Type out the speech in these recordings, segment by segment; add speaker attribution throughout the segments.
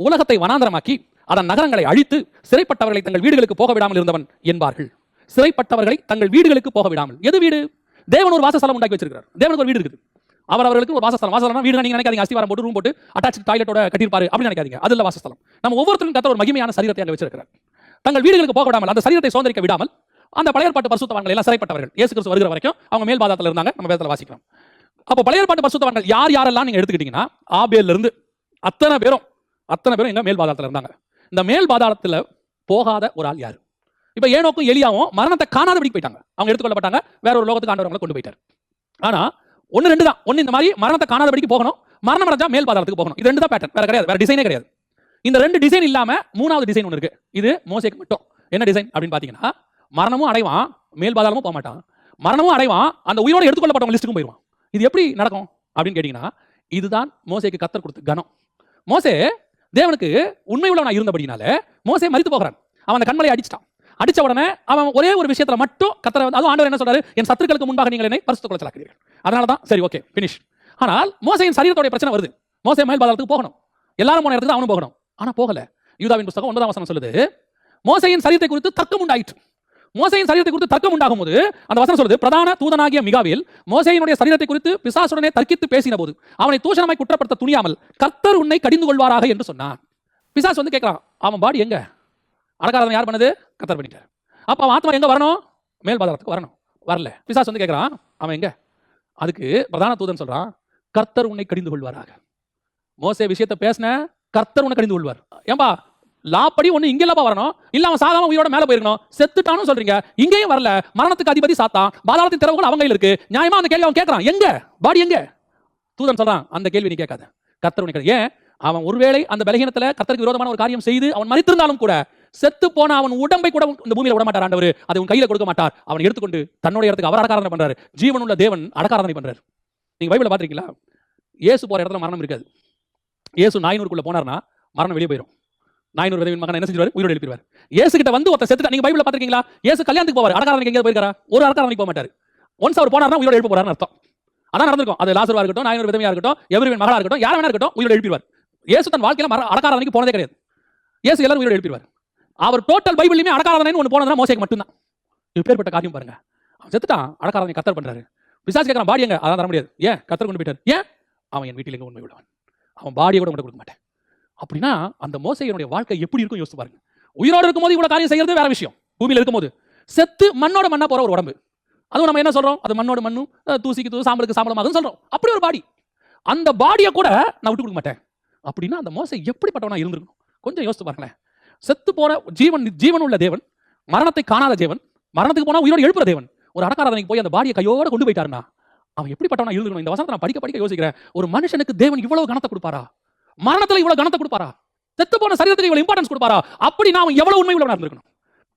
Speaker 1: உலகத்தை வனாந்தரமாக்கி அதன் நகரங்களை அழித்து சிறைப்பட்டவர்களை தங்கள் வீடுகளுக்கு போக விடாமல் இருந்தவன் என்பார்கள். சிறைப்பட்டவர்களை தங்கள் வீடுகளுக்கு போக விடாமல். எது வீடு? தேவன் ஒரு வாசஸ்தலம் உண்டாக்கி வச்சிருக்கார் தேவனுக்கு ஒரு வீடு இருக்குது. அவர் அவர்களுக்கு ஒரு வாசஸ்தலம். வாசஸ்தலம் வீடு நீங்க நினைக்காதீங்க. அஸ்திவாரம் போட்டு ரூம் போட்டு அட்டாச் டாய்லெட்டோட கட்டியிருப்பாரு அப்படின்னு நினைக்காதீங்க. அதில் வாசஸ்தலம். நம்ம ஒவ்வொருத்தரும் கத்த ஒரு மகிமையான சரீரத்தை அங்க வச்சிருக்கிறார். தங்கள் வீடுகளுக்கு போக விடாமல் அந்த சரீரத்தை சோதரிக்க விடாமல் அந்த பழைய ஏற்பாட்டு பரிசுத்தவான்கள் எல்லாம் சிறைப்பட்டவர்கள். இயேசு கிறிஸ்து வருகிற வரைக்கும் அவங்க மேல் பாதத்தில் இருந்தாங்க. நம்ம வேதத்தில் வாசிக்கிறோம். அப்போ பழைய பாட்டு பரிசுத்தவான்கள் யார் யாரெல்லாம் நீங்க எடுத்துக்கிட்டீங்கன்னா ஆபேல்ல இருந்து அத்தனை பேரும் அத்தனை பேரும் எங்க மேல் பாதாளத்தில் இருந்தாங்க. இந்த மேல் பாதாளத்தில் போகாத ஒரு ஆள் யாரு? இப்போ ஏனோக்கும் எலியாவும் மரணத்தை காணாதபடிக்கு போயிட்டாங்க. அவங்க எடுத்துக்கொள்ளப்பட்டாங்க. வேற ஒரு லோகத்துக்கு ஆண்டவர்களை கொண்டு போயிட்டார். ஆனா ஒன்னு ரெண்டு தான். ஒன்று இந்த மாதிரி மரணத்தை காணாதபடிக்கு போகணும். மரணம் அடைஞ்சா மேல் பாதாளத்துக்கு போகணும். இது ரெண்டு தான் பேட்டர்ன் வேற கிடையாது. வேற டிசைனே கிடையாது. இந்த ரெண்டு டிசைன் இல்லாம மூணாவது டிசைன் ஒன்று இருக்கு. இது மோசைக்கு மட்டும். என்ன டிசைன் அப்படின்னு பாத்தீங்கன்னா மரணமும் அடைவான் மேல் பாதாளமும் போக மாட்டான். மரணமும் அடைவான் அந்த உயிரோட எடுத்துக்கொள்ளப்பட்டவங்க லிஸ்ட்டுக்கும் போயிடுவான் இது எப்படி நடக்கும் அப்படின்னு கேட்டீங்கன்னா இதுதான் மோசைக்கு கத்தர் கொடுத்து கனம் மோசே தேவனுக்கு உண்மை உள்ளவனா இருந்தபடினால மோசே மறித்து போகிறான். அவன் அந்த கண்மலை அடிச்சிட்டான். அடிச்ச உடனே அவன் ஒரே ஒரு விஷயத்துல மட்டும் கத்தரை வந்து அதுவும் ஆண்டவர் என்ன சொல்றாரு? என் சத்துருக்களுக்கு முன்பாக நீங்கள் என்னை பரிசுத்த குலச்சலாக்கிறீர்கள் அதனால தான் சரி ஓகே பினிஷ் ஆனால் மோசையின் சரீரத்தோட பிரச்சனை வருது. மோசை மயில் பாதாளத்துக்கு போகணும். எல்லாரும் போன இடத்துக்கு அவனும் போகணும். ஆனா போகல. யூதாவின் புஸ்தகம் ஒன்பதாம் வசனம் சொல்லுது மோசையின் சரீரத்தை குறித்து தர்க்கம் உண்டாயிற்று. மோசையின் சரீரத்தை குறித்து தர்க்கம் உண்டாகும் போது அந்த வசனம் சொல்லுது பிரதான தூதனாகிய மிகாவில் மோசையினுடைய சரீரத்தை குறித்து பிசாசுடனே தர்க்கித்து பேசின போது அவனை தூஷணமாய் குற்றப்படுத்த துணியாமல் கர்த்தர் உன்னை கடிந்து கொள்வாராக என்று சொன்னான். பிசாசு வந்து கேட்கலாம் அவன் பாடி எங்க? அடக்காரதனை யார் பண்ணது? கத்தர் பண்ணிட்டார். அப்ப அவன் ஆத்மா எங்க வரணும்? மேல் பாதாரத்துக்கு வரணும். வரல. பிசாசு வந்து கேட்கறான் அவன் எங்க? அதுக்கு பிரதான தூதன் சொல்றான் கர்த்தர் உன்னை கடிந்து கொள்வாராக. மோசே விஷயத்தை பேசின கர்த்தர் உன்னை கடிந்து கொள்வார். ஏம்பா லாப்படி ஒண்ணு இங்க இல்லப்பா வரணும். இல்லை அவன் சாதாரண உயிரோட மேல போயிருக்கணும். செத்துட்டானும் சொல்றீங்க. இங்கேயும் வரல. மரணத்துக்கு அதிபதி சாத்தான். பாதாளத்தின் திறவுகள் அவங்க கையில இருக்கு. நியாயமா அந்த கேள்வி அவன் கேட்கறான் எங்க? பாடி எங்க? தூதன் சொல்றான் அந்த கேள்வி நீ கேட்காத. கத்தர் உனக்கு ஏன்? அவன் ஒருவேளை அந்த பலகீனத்தில் கத்தருக்கு விரோதமான ஒரு காரியம் செய்து அவன் மறித்திருந்தாலும் கூட செத்து போன அவன் உடம்பை கூட இந்த பூமியில விட மாட்டார் ஆண்டவர். அதை உன் கையில கொடுக்க மாட்டார். அவன் எடுத்துக்கொண்டு தன்னுடைய இடத்துக்கு அவர் அடக்காரனை பண்றாரு. ஜீவனுள்ள தேவன் அடக்காரனை பண்றாரு. நீங்க பைபிள பாத்திருக்கீங்களா? இயேசு போற இடத்துல மரணம் இருக்காது. இயேசு நாயனூருக்குள்ள போனார்னா மரணம் வெளியே போயிடும் நாயனூர் விதவின் மகன் என்ன செஞ்சிருவாரு? உயிரோடு எழுப்பிடுவார். ஏசு கிட்ட வந்து ஒருத்தர் செத்துட்டா நீங்க பைபிள் பாத்திருக்கீங்களா ஏசு கல்யாணத்துக்கு போவார். அடக்காரனுக்கு எங்க போயிருக்காரா? ஒரு அடக்காரனுக்கு போக மாட்டார். ஒன்ஸ் அவர் போனார்னா உயிரோடு எழுப்ப போறாருன்னு அர்த்தம். அதான் நடந்திருக்கும். அது லாசருவா இருக்கட்டும் நாயனூர் விதவியா இருக்கட்டும் எவரின் மகளா இருக்கட்டும் யார் வேணா இருக்கட்டும் உயிரோடு எழுப்பிடுவார். ஏசு தன் வாழ்க்கையில மர அடக்காரனுக்கு போனதே கிடையாது. ஏசு எல்லாரும் உயிரோடு எழுப்பிடுவார். அவர் டோட்டல் பைபிள்லையுமே அடக்காரதனைன்னு ஒன்று போனதுனா மோசைக்கு மட்டும்தான். இப்பேற்பட்ட காரியம் பாருங்க. அவன் செத்துட்டான். அடக்காரனை கத்தர் பண்றாரு. விசாரிச்சு கேட்கறான் பாடி எங்க? அதான் தர முடியாது. ஏன்? கத்தர் கொண்டு போயிட்டார். ஏன்? அவன் என் வீட்டில் எங்க உண்மை விடுவான் அவன் பாடியை கூட உங்கள்ட்ட கொடுக்க மாட்டேன். அப்படின்னா அந்த மோசையனுடைய வாழ்க்கை எப்படி இருக்கும் யோசிச்சு பாருங்க. உயிரோடு இருக்கும்போது இவ்வளவு காரியம் செய்யறது வேற விஷயம். பூமியில் இருக்கும்போது செத்து மண்ணோட மண்ணா போற ஒரு உடம்பு. அதுவும் நம்ம என்ன சொல்றோம்? அது மண்ணோட மண்ணும் தூசிக்கு தூசி சாம்பலுக்கு சாம்பலமாகுதுன்னு சொல்றோம். அப்படி ஒரு பாடி அந்த பாடியை கூட நான் விட்டு கொடுக்க மாட்டேன். அப்படின்னா அந்த மோசை எப்படிப்பட்டவனா இருந்திருக்கணும்? கொஞ்சம் யோசித்து பாருங்களேன். செத்து போற ஜீவன் ஜீவன் உள்ள தேவன் மரணத்தை காணாத தேவன் மரணத்துக்கு போனா உயிரோடு எழுப்புற தேவன் ஒரு அடக்காரதனைக்கு போய் அந்த பாடியை கையோட கொண்டு போயிட்டாருன்னா அவன் எப்படிப்பட்டவனா இருந்துக்கணும் இந்த வசனத்தை நான் படிக்க படிக்க யோசிக்கிறேன். ஒரு மனுஷனுக்கு தேவன் இவ்வளவு கனத்தை கொடுப்பாரா? மரணத்துல இவ்வளவு கனத்தை கொடுப்பாரா? செத்து போன சரீரத்துக்கு இவ்வளவு இம்பார்ட்டன்ஸ் கொடுப்பாரா? அப்படி நான் எவ்வளவு உண்மை உள்ளவனா இருந்திருக்கணும்.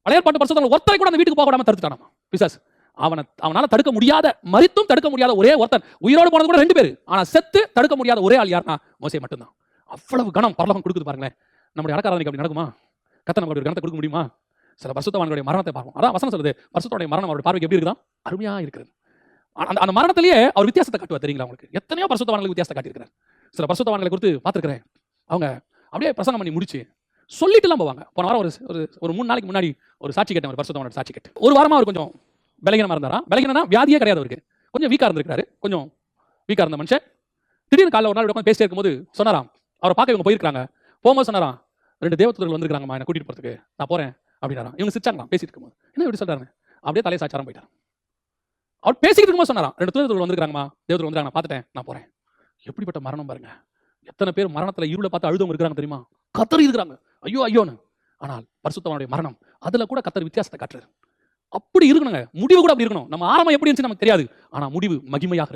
Speaker 1: பழைய பாட்டு பரிசுத்தங்கள் ஒருத்தரை கூட அந்த வீட்டுக்கு போக விடாம தடுத்துட்டானாம்? பிசாஸ் அவனை அவனால தடுக்க முடியாத மறித்தும் தடுக்க முடியாத ஒரே ஒருத்தன். உயிரோடு போனது கூட ரெண்டு பேர். ஆனா செத்து தடுக்க முடியாத ஒரே ஆள் யாருன்னா மோசை மட்டும்தான். அவ்வளவு கணம் பரலோகம் கொடுக்குது பாருங்களேன். நம்முடைய அடக்காரனுக்கு அப்படி நடக்குமா? கத்த நமக்கு ஒரு கணத்தை கொடுக்க முடியுமா? சில பரிசுத்தவான்களுடைய மரணத்தை பார்ப்போம். அதான் வசனம் சொல்லுது. பரிசுத்தோடைய மரணம் அவருடைய பார்வைக்கு எப்படி இருக்குதான்? அருமையா இருக்கிறது அந்த அந்த மரணத்திலேயே அவர் வித்தியாசத்தை காட்டுவார் தெரியுங்களா உங்களுக்கு? எத்தனையோ பரிசுத்தவான்களுக்கு வித்தியாசத்தை காட்டியிருக்கிறார். சில பரிசுத்தவான்களை குறித்து பார்த்துருக்குறேன். அவங்க அப்படியே பிரசங்கம் பண்ணி முடிச்சு சொல்லிட்டுலாம் போவாங்க. போன வாரம் ஒரு ஒரு ஒரு மூணு நாளைக்கு முன்னாடி ஒரு சாட்சி கேட்டேன் ஒரு பரிசுத்தவானோட சாட்சி கேட்டு. ஒரு வாரமா அவர் கொஞ்சம் பலகீனமாக இருந்தாரா? பலகீனம்னா வியாதியே கிடையாது அவருக்கு. கொஞ்சம் வீக்கா இருந்திருக்காரு கொஞ்சம் வீக்கா இருந்த மனுஷன். திடீர்னு காலைல ஒரு நாள் உட்காந்து பேசிட்டே இருக்கும்போது சொன்னாராம் அவரை பார்க்க இவங்க போயிருக்காங்க. போகும்போது சொன்னாராம் ரெண்டு தேவத்துறைகள் வந்திருக்காங்கம்மா என்ன கூட்டிட்டு போறதுக்கு. நான் போறேன். அப்படின்னாராம். இவங்க சிரிச்சாங்களாம் பேசிட்டு இருக்கும்போது. என்ன இப்படி சொல்றாரு அப்படியே தலையை சாச்சாரம் போயிட்டார். அவர் பேசிக்கிட்டு இருக்கும்போது சொன்னாராம் ரெண்டு தூதர்கள் வந்திருக்காங்கம்மா. தேவத்துறை வந்துருக்காங்க நான் பார்த்துட்டேன். நான் போறேன். எப்படிப்பட்ட மரணம் பாருங்க. எத்தனை பேர் மரணத்துல இருளை பார்த்து அழுதவங்க இருக்கிறாங்க தெரியுமா? கத்தர் இருக்கிறாங்க. ஐயோ ஐயோன்னு. ஆனால் பரிசுத்தவனுடைய மரணம் அதுல கூட கத்தர் வித்தியாசத்தை காட்டுறாரு. அப்படி இருக்கணுங்க. முடிவு கூட அப்படி இருக்கணும். நம்ம ஆரம்பம் எப்படி இருந்துச்சு நமக்கு தெரியாது. ஆனா முடிவு மகிமையாக இருக்கணும்